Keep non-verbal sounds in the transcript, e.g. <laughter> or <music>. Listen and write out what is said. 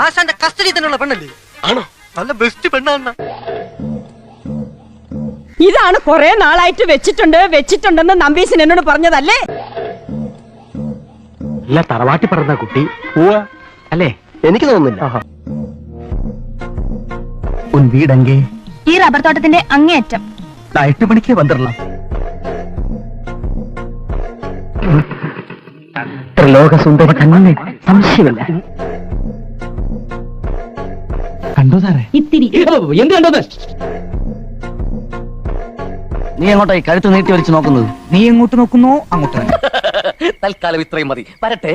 ആശാന്റെ കസ്റ്റഡി തന്നെയുള്ള പെണ്ണല്ലേ? ആണോ? നല്ല ബെസ്റ്റ് പെണ്ണാണ് ഇതാണ് കുറെ നാളായിട്ട് വെച്ചിട്ടുണ്ട് വെച്ചിട്ടുണ്ടെന്ന് നമ്പീസൻ എന്നോട് പറഞ്ഞതല്ലേ? ഇല്ല തറവാട്ടി പറഞ്ഞ കുട്ടി. അല്ലേ? എനിക്ക് തോന്നുന്നില്ല. ഉൻ ഈ റബ്ബർ തോട്ടത്തിന്റെ അങ്ങേയറ്റം. എട്ട് മണിക്ക് വന്നിടണം. ത്രിലോകസുന്ദരി കണ്ണെ സംശയമില്ല. കണ്ടോ സാറേ? ഇത്തിരി. എന്ത് കണ്ടോ നീ എങ്ങോട്ടായി കഴുത്ത് നീട്ടി വലിച്ചു നോക്കുന്നത്? നീ എങ്ങോട്ട് നോക്കുന്നു? അങ്ങോട്ട് തന്നെ <laughs> തൽക്കാലം ഇത്രയും മതി. വരട്ടെ.